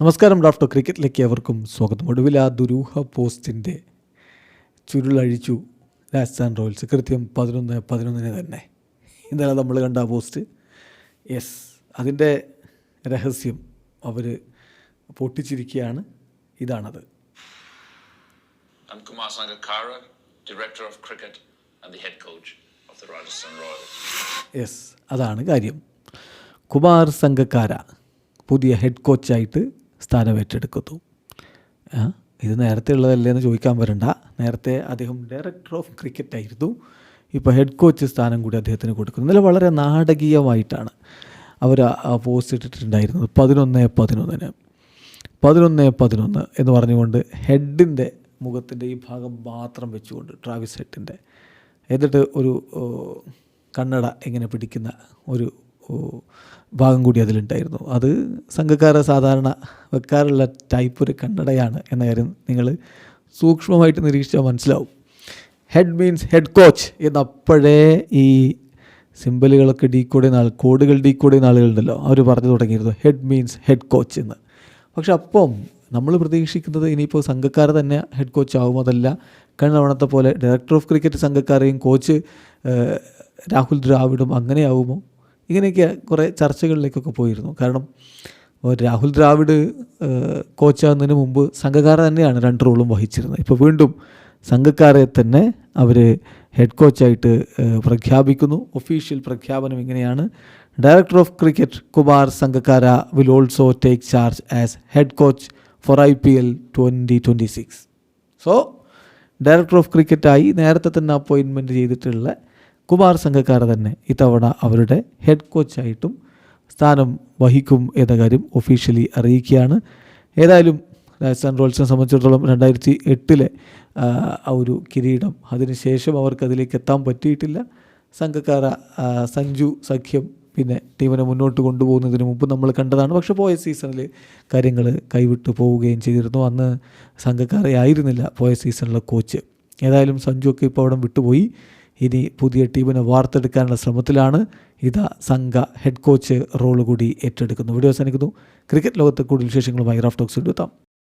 നമസ്കാരം ഡോക്ടർ ക്രിക്കറ്റിലേക്ക് അവർക്കും സ്വാഗതം. ഒടുവിൽ ആ ദുരൂഹ പോസ്റ്റിന്റെ ചുരുളഴിച്ചു രാജസ്ഥാൻ റോയൽസ്. കൃത്യം പതിനൊന്ന് പതിനൊന്നിന് തന്നെ. ഇന്നലെ നമ്മൾ കണ്ട ആ പോസ്റ്റ്. യെസ് അതിന്റെ രഹസ്യം അവർ പൊട്ടിച്ചിരിക്കുകയാണ്. ഇതാണത്. യെസ് അതാണ് കാര്യം. കുമാർ സംഘക്കാര പുതിയ ഹെഡ് കോച്ചായിട്ട് സ്ഥാനമേറ്റെടുക്കുന്നു ഏറ്റെടുക്കുന്നു ഇത് നേരത്തെ ഉള്ളതല്ലേ എന്ന് ചോദിക്കാൻ വരണ്ട. നേരത്തെ അദ്ദേഹം ഡയറക്ടർ ഓഫ് ക്രിക്കറ്റ് ആയിരുന്നു. ഇപ്പോൾ ഹെഡ് കോച്ച് സ്ഥാനം കൂടി അദ്ദേഹത്തിന് കൊടുക്കുന്നു. ഇന്നലെ വളരെ നാടകീയമായിട്ടാണ് അവർ പോസ്റ്റ് ഇട്ടിട്ടുണ്ടായിരുന്നത്. പതിനൊന്ന് പതിനൊന്നിന്. പതിനൊന്ന് പതിനൊന്ന് എന്ന് പറഞ്ഞുകൊണ്ട് ഹെഡിന്റെ മുഖത്തിന്റെ ഈ ഭാഗം മാത്രം വെച്ചുകൊണ്ട് ട്രാവിസ് ഹെഡിന്റെ എന്നിട്ട് ഒരു കണ്ണട ഇങ്ങനെ പിടിക്കുന്ന ഒരു ഭാഗം കൂടി അതിലുണ്ടായിരുന്നു. അത് സംഘക്കാരെ സാധാരണ വെക്കാറുള്ള ടൈപ്പ് ഒരു കണ്ണടയാണ് എന്ന കാര്യം നിങ്ങൾ സൂക്ഷ്മമായിട്ട് നിരീക്ഷിച്ചാൽ മനസ്സിലാവും. ഹെഡ് മീൻസ് ഹെഡ് കോച്ച് എന്നപ്പോഴേ ഈ സിമ്പലുകളൊക്കെ ഡീകോഡ് ചെയ്യുന്ന ആൾ കോഡുകൾ ഡീകോഡ് ചെയ്യുന്ന ആളുകളുണ്ടല്ലോ അവർ പറഞ്ഞു തുടങ്ങിയിരുന്നു. ഹെഡ് മീൻസ് ഹെഡ് കോച്ച് എന്ന്. പക്ഷെ അപ്പം നമ്മൾ പ്രതീക്ഷിക്കുന്നത് ഇനിയിപ്പോൾ സംഘക്കാർ തന്നെ ഹെഡ് കോച്ച് ആവും അതല്ല. കഴിഞ്ഞ തവണത്തെ പോലെ ഡയറക്ടർ ഓഫ് ക്രിക്കറ്റ് സംഘക്കാരെയും കോച്ച് രാഹുൽ ദ്രാവിഡും അങ്ങനെയാവുമോ? ഇങ്ങനെയൊക്കെ കുറേ ചർച്ചകളിലേക്കൊക്കെ പോയിരുന്നു. കാരണം രാഹുൽ ദ്രാവിഡ് കോച്ചാകുന്നതിന് മുമ്പ് സംഘക്കാര തന്നെയാണ് രണ്ട് റോളും വഹിച്ചിരുന്നത്. ഇപ്പോൾ വീണ്ടും സംഘക്കാരെ തന്നെ അവർ ഹെഡ് കോച്ചായിട്ട് പ്രഖ്യാപിക്കുന്നു. ഒഫീഷ്യൽ പ്രഖ്യാപനം ഇങ്ങനെയാണ്. Director of cricket Kumar Sangakkara will also take charge as head coach for I P L twenty twenty six so director of ക്രിക്കറ്റായി നേരത്തെ തന്നെ അപ്പോയിൻമെന്റ് ചെയ്തിട്ടുള്ള കുമാർ സംഘക്കാർ തന്നെ ഇത്തവണ അവരുടെ ഹെഡ് കോച്ചായിട്ടും സ്ഥാനം വഹിക്കും എന്ന കാര്യം ഒഫീഷ്യലി അറിയിക്കുകയാണ്. ഏതായാലും രാജസ്ഥാൻ റോയൽസിനെ സംബന്ധിച്ചിടത്തോളം രണ്ടായിരത്തി എട്ടിലെ ആ ഒരു കിരീടം അതിനുശേഷം അവർക്ക് അതിലേക്ക് എത്താൻ പറ്റിയിട്ടില്ല. സംഘക്കാര സഞ്ജു സഖ്യം പിന്നെ ടീമിനെ മുന്നോട്ട് കൊണ്ടുപോകുന്നതിന് മുമ്പ് നമ്മൾ കണ്ടതാണ്. പക്ഷെ പോയ സീസണിൽ കാര്യങ്ങൾ കൈവിട്ട് പോവുകയും ചെയ്തിരുന്നു. അന്ന് സംഘക്കാരയായിരുന്നില്ല പോയ സീസണിലെ കോച്ച് ഏതായാലും സഞ്ജു ഒക്കെ ഇപ്പോൾ അവിടെ വിട്ടുപോയി. ഇനി പുതിയ ടീമിനെ വാർത്തെടുക്കാനുള്ള ശ്രമത്തിലാണ് ഇതാ സംഘ ഹെഡ് കോച്ച് റോൾ കൂടി ഏറ്റെടുക്കുന്നു വീഡിയോ അവസാനിക്കുന്നു. ക്രിക്കറ്റ് ലോകത്തെ കൂടുതൽ വിശേഷങ്ങളുമായി റാഫ് ടോക്സ് എത്താം.